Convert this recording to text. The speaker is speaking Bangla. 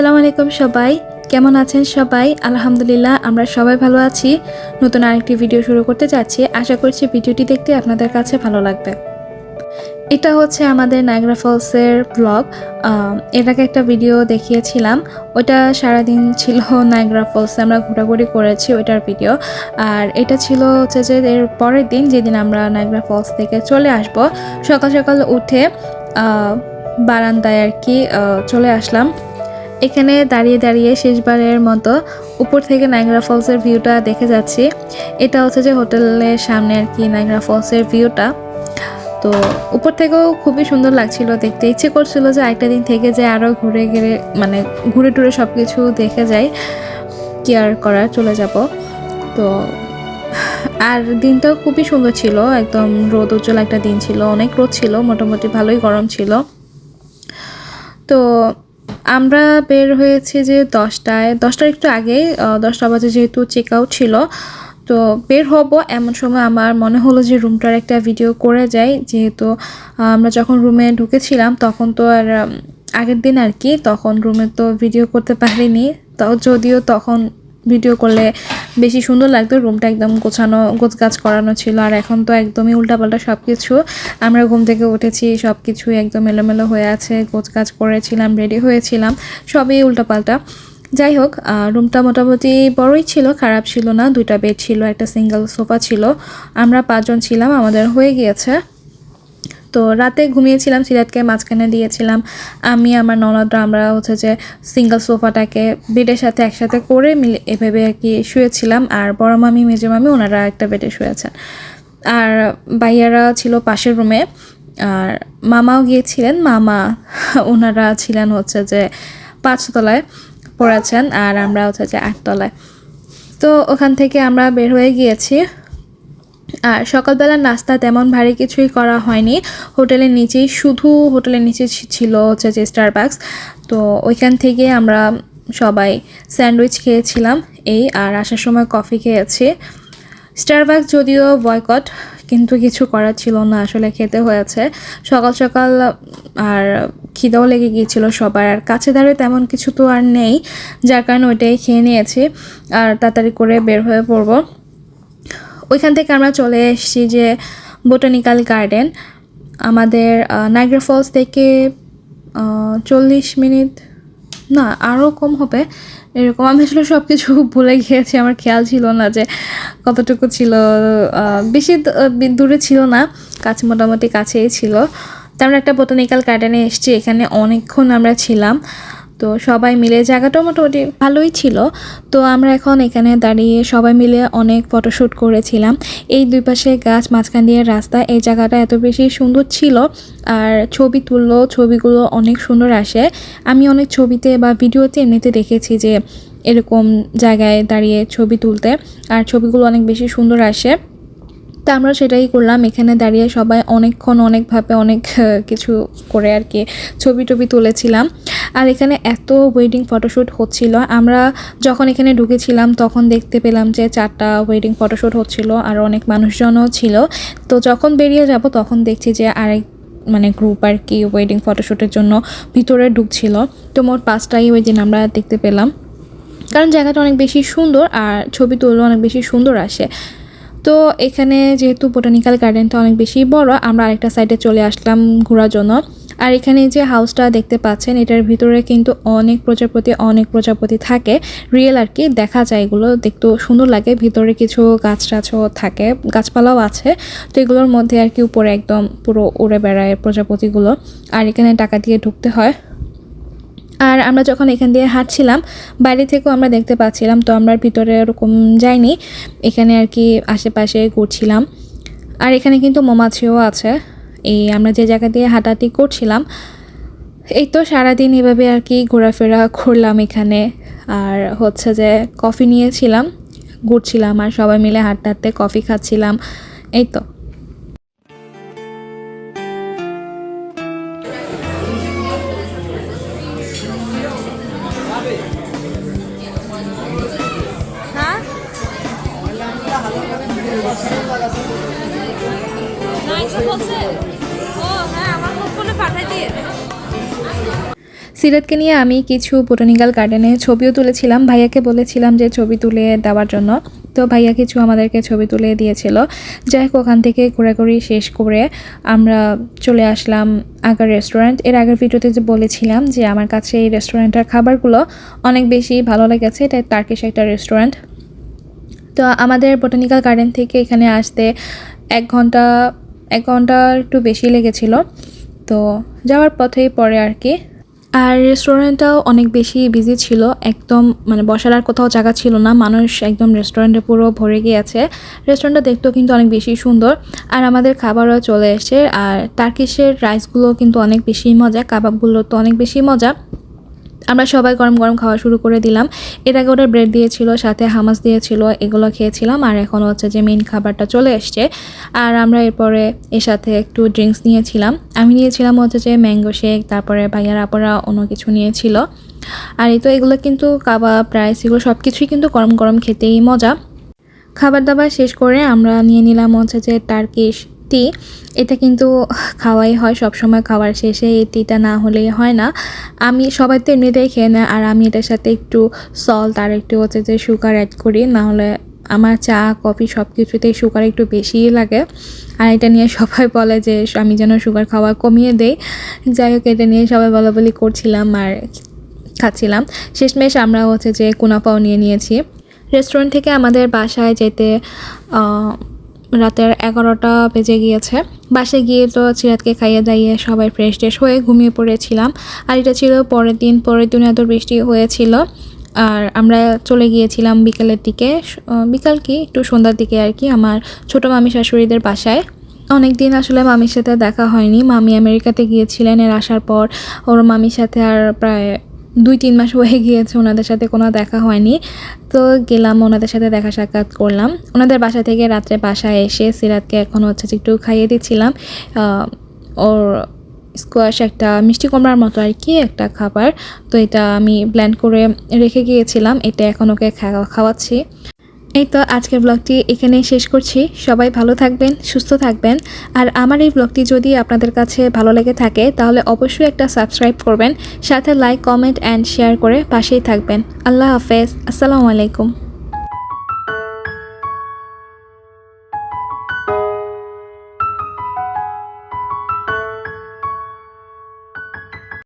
আসসালামু আলাইকুম সবাই। কেমন আছেন সবাই? আলহামদুলিল্লাহ, আমরা সবাই ভালো আছি। নতুন আরেকটি ভিডিও শুরু করতে যাচ্ছি। আশা করছি ভিডিওটি দেখতে আপনাদের কাছে ভালো লাগবে। এটা হচ্ছে আমাদের নায়গ্রা ফলসের ব্লগ এর আগে একটা ভিডিও দেখিয়েছিলাম। ওটা সারাদিন ছিল নায়গ্রা ফলসে আমরা ঘোরাঘুরি করেছি ওইটার ভিডিও। আর এটা ছিল হচ্ছে যে এর পরের দিন, যেদিন আমরা নায়গ্রা ফলস থেকে চলে আসব, সকাল সকাল উঠে বারান্দায় আর কি চলে আসলাম। এখানে দাঁড়িয়ে দাঁড়িয়ে শেষবারের মতো উপর থেকে নাইগ্রা ফলসের ভিউটা দেখে যাচ্ছি। এটা হচ্ছে যে হোটেলের সামনে আর কি নাইগ্রা ফলসের ভিউটা। তো উপর থেকেও খুবই সুন্দর লাগছিল দেখতে। ইচ্ছে করছিল যে একটা দিন থেকে যে আরও ঘুরে গেলে মানে ঘুরে টুরে সব কিছু দেখে যাই কেয়ার করার, চলে যাব। তো আর দিনটাও খুবই সুন্দর ছিল, একদম রোদ উজ্জ্বল একটা দিন ছিল, অনেক রোদ ছিল, মোটামুটি ভালোই গরম ছিল। তো আমরা বের হয়েছি যে দশটায়, দশটার একটু আগে দশটা বাজে যেহেতু চেক আউট ছিল, তো বের হব এমন সময় আমার মনে হলো যে রুমটার একটা ভিডিও করে যাই, যেহেতু আমরা যখন রুমে ঢুকেছিলাম তখন তো আর আগের দিন আর কি, তখন রুমে তো ভিডিও করতে পারিনি, তো যদিও তখন ভিডিও করলে বেশি সুন্দর লাগতো রুমটা একদম গোছানো, গোছগাছ করানো ছিল। আর এখন তো একদমই উল্টাপাল্টা সব কিছু আমরা ঘুম থেকে উঠেছি সব কিছুই একদম এলোমেলো হয়ে আছে। গোছগাছ করেছিলাম রেডি হয়েছিলাম, সবই উল্টাপাল্টা। যাই হোক রুমটা মোটামুটি বড়ই ছিল, খারাপ ছিল না। দুইটা বেড ছিল, একটা সিঙ্গেল সোফা ছিল। আমরা পাঁচজন ছিলাম, আমাদের হয়ে গিয়েছে। তো রাতে ঘুমিয়েছিলাম সিরাতকে মাঝখানে দিয়েছিলাম। আমি, আমার ননদরা, আমরা হচ্ছে যে সিঙ্গেল সোফাটাকে বেডের সাথে একসাথে করে মিলে এভাবে আর কি শুয়েছিলাম। আর বড় মামি মেজো মামি ওনারা একটা বেডে শুয়েছেন আর ভাইয়ারা ছিল পাশের রুমে আর মামাও গিয়েছিলেন। মামা, ওনারা ছিলেন হচ্ছে যে পাঁচতলায় পড়েছেন। আর আমরা হচ্ছে যে আটতলায়। তো ওখান থেকে আমরা বের হয়ে গিয়েছি। আর সকালবেলার নাস্তা তেমন ভারী কিছুই করা হয়নি। হোটেলের নিচেই শুধু হোটেলের নিচে ছিল হচ্ছে যে স্টারবাক্স তো ওইখান থেকে আমরা সবাই স্যান্ডউইচ খেয়েছিলাম এই আর আসার সময় কফি খেয়েছি। স্টারবাক্স যদিও বয়কট কিন্তু কিছু করার ছিল না আসলে খেতে হয়েছে। সকাল সকাল আর খিদাও লেগে গিয়েছিল সবার। আর কাছে দাঁড়িয়ে তেমন কিছু তো আর নেই, যার কারণে ওইটাই খেয়ে নিয়েছি। আর তাড়াতাড়ি করে বের হয়ে পড়ব। ওইখান থেকে আমরা চলে এসেছি যে বোটানিক্যাল গার্ডেন। আমাদের নাইগ্রা ফলস থেকে চল্লিশ মিনিট, না আরও কম হবে। এরকম আমি আসলে সব কিছু ভুলে গিয়েছি, আমার খেয়াল ছিল না যে কতটুকু ছিল বেশি দূরে ছিল না, কাছে মোটামুটি কাছেই ছিল। তো আমরা একটা বোটানিক্যাল গার্ডেনে এসেছি, এখানে অনেকক্ষণ আমরা ছিলাম। তো সবাই মিলে জায়গাটা মোটামুটি ভালোই ছিল। তো আমরা এখন এখানে দাঁড়িয়ে সবাই মিলে অনেক ফটোশ্যুট করেছিলাম। এই দুই পাশে গাছ, মাঝখান দিয়ে রাস্তা, এই জায়গাটা এত বেশি সুন্দর ছিল আর ছবি তুললো, ছবিগুলো অনেক সুন্দর আসে। আমি অনেক ছবিতে বা ভিডিওতে এমনিতে দেখেছি যে এরকম জায়গায় দাঁড়িয়ে ছবি তুলতে আর ছবিগুলো অনেক বেশি সুন্দর আসে। তা আমরা সেটাই করলাম। এখানে দাঁড়িয়ে সবাই অনেকক্ষণ অনেকভাবে অনেক কিছু করে আর কি ছবি টবি তুলেছিলাম। আর এখানে এত ওয়েডিং ফটোশ্যুট হচ্ছিল। আমরা যখন এখানে ঢুকেছিলাম তখন দেখতে পেলাম যে চারটা ওয়েডিং ফটোশ্যুট হচ্ছিল আর অনেক মানুষজনও ছিল। তো যখন বেরিয়ে যাব তখন দেখছি যে আরেক মানে গ্রুপ আর কি ওয়েডিং ফটোশ্যুটের জন্য ভিতরে ঢুকছিল। তো মোট পাঁচটাই ওই দিন আমরা দেখতে পেলাম। কারণ জায়গাটা অনেক বেশি সুন্দর আর ছবি তুললেও অনেক বেশি সুন্দর আসে। তো এখানে যেহেতু বোটানিক্যাল গার্ডেনটা অনেক বেশি বড়, আমরা আরেকটা সাইডে চলে আসলাম ঘোরার জন্য। আর এখানে যে হাউসটা দেখতে পাচ্ছেন, এটার ভিতরে কিন্তু অনেক প্রজাপতি অনেক প্রজাপতি থাকে। রিয়েল আর কি, দেখা যায় এগুলো দেখতেও সুন্দর লাগে। ভিতরে কিছু গাছ টাছও থাকে, গাছপালাও আছে। তো এগুলোর মধ্যে আর কি উপরে একদম পুরো উড়ে বেড়ায় প্রজাপতিগুলো। আর এখানে টাকা দিয়ে ঢুকতে হয়। আর আমরা যখন এখান দিয়ে হাঁটছিলাম বাইরে থেকেও আমরা দেখতে পাচ্ছিলাম, তো আমরা ভিতরে ওরকম যাইনি। এখানে আর কি আশেপাশে ঘুরছিলাম। আর এখানে কিন্তু মৌমাছিও আছে। এই আমরা যে জায়গা দিয়ে হাঁটাহাঁটি করছিলাম, এই তো সারাদিন এভাবে আর কি ঘোরাফেরা করলাম এখানে। আর হচ্ছে যে কফি নিয়েছিলাম, ঘুরছিলাম আর সবাই মিলে হাঁটতে হাঁটতে কফি খাচ্ছিলাম। এই তো। হ্যাঁ? নাইনশো বলছে ও হ্যাঁ আমার ফোনে পাঠাই দিয়ে। সিরাতকে নিয়ে আমি কিছু বোটানিক্যাল গার্ডেনে ছবিও তুলেছিলাম। ভাইয়াকে বলেছিলাম যে ছবি তুলে দেওয়ার জন্য। তো ভাইয়া কিছু আমাদেরকে ছবি তুলে দিয়েছিল। যাই হোক, ওখান থেকে ঘোরাঘুরি শেষ করে আমরা চলে আসলাম আগার রেস্টুরেন্টের আগের ভিডিওতে যে বলেছিলাম যে আমার কাছে এই রেস্টুরেন্টের খাবারগুলো অনেক বেশি ভালো লেগেছে। এটা টার্কিশ একটা রেস্টুরেন্ট তো আমাদের বোটানিক্যাল গার্ডেন থেকে এখানে আসতে এক ঘণ্টা এক ঘণ্টা একটু বেশি লেগেছিল। তো যাওয়ার পথেই পরে আর কি। আর রেস্টুরেন্টটাও অনেক বেশি বিজি ছিল। একদম মানে বসার আর কোথাও জায়গা ছিল না। মানুষ একদম রেস্টুরেন্টে পুরো ভরে গিয়েছে। রেস্টুরেন্টটা দেখতেও কিন্তু অনেক বেশি সুন্দর। আর আমাদের খাবারও চলে এসে আর টার্কিশের রাইসগুলো কিন্তু অনেক বেশি মজা। কাবাবগুলো তো অনেক বেশি মজা। আমরা সবাই গরম গরম খাওয়া শুরু করে দিলাম। এর আগে ওটা ব্রেড দিয়েছিল, সাথে হামাস দিয়েছিল, এগুলো খেয়েছিলাম। আর এখন হচ্ছে যে মেন খাবারটা চলে এসছে। আর আমরা এরপরে এর সাথে একটু ড্রিঙ্কস নিয়েছিলাম। আমি নিয়েছিলাম হচ্ছে যে ম্যাঙ্গো শেক তারপরে ভাইয়ার আপরা অন্য কিছু নিয়েছিল। আর এই তো এগুলো কিন্তু কাবাব রাইস এগুলো সব কিছুই কিন্তু গরম গরম খেতেই মজা। খাবার দাবার শেষ করে আমরা নিয়ে নিলাম হচ্ছে যে টার্কিশ টি এটা কিন্তু খাওয়াই হয় সব সময় খাওয়ার শেষে এই টিটা না হলেই হয় না। আমি সবাই তো এমনিতেই খেয়ে নেয়, আর আমি এটার সাথে একটু সল্ট আর একটু হচ্ছে যে সুগার অ্যাড করি না হলে আমার চা, কফি সব কিছুতেই সুগার একটু বেশিই লাগে। আর এটা নিয়ে সবাই বলে যে আমি যেন সুগার খাওয়া কমিয়ে দেই। যাই হোক, এটা নিয়ে সবাই বলা বলি করছিলাম আর খাচ্ছিলাম। শেষমেশ আমরা হচ্ছে যে কুনাফাও নিয়ে নিয়েছি। রেস্টুরেন্ট থেকে আমাদের বাসায় যেতে রাতের এগারোটা বেজে গিয়েছে। বাসে গিয়ে তো চিরাতকে খাইয়ে দাইয়ে সবাই ফ্রেশ ট্রেশ হয়ে ঘুমিয়ে পড়েছিলাম। আর এটা ছিল পরের দিন পরের দিন এত বৃষ্টি হয়েছিল। আর আমরা চলে গিয়েছিলাম বিকালের দিকে। বিকাল কি? একটু সন্ধ্যার দিকে আর কি, আমার ছোটো মামি শাশুড়িদের বাসায়। অনেক দিন আসলে মামির সাথে দেখা হয়নি। মামি আমেরিকাতে গিয়েছিলেন, এর আসার পর ওর মামির সাথে আর প্রায় দুই তিন মাস হয়ে গিয়েছে ওনাদের সাথে কোনো দেখা হয়নি। তো গেলাম, ওনাদের সাথে দেখা সাক্ষাৎ করলাম। ওনাদের বাসা থেকে রাত্রে বাসায় এসে সিরাতকে এখন হচ্ছে একটু খাইয়ে দিচ্ছিলাম। ওর স্কোয়াশ একটা মিষ্টি কুমড়ার মতো আর কি একটা খাবার। তো এটা আমি ব্ল্যান্ড করে রেখে গিয়েছিলাম। এটা এখন ওকে খাওয়া- খাওয়াচ্ছি। এই তো আজকের ব্লগটি এখানেই শেষ করছি। সবাই ভালো থাকবেন, সুস্থ থাকবেন। আর আমার এই ব্লগটি যদি আপনাদের কাছে ভালো লেগে থাকে, তাহলে অবশ্যই একটা সাবস্ক্রাইব করবেন। সাথে লাইক কমেন্ট অ্যান্ড শেয়ার করে পাশেই থাকবেন। আল্লাহ হাফেজ। আসসালামু আলাইকুম।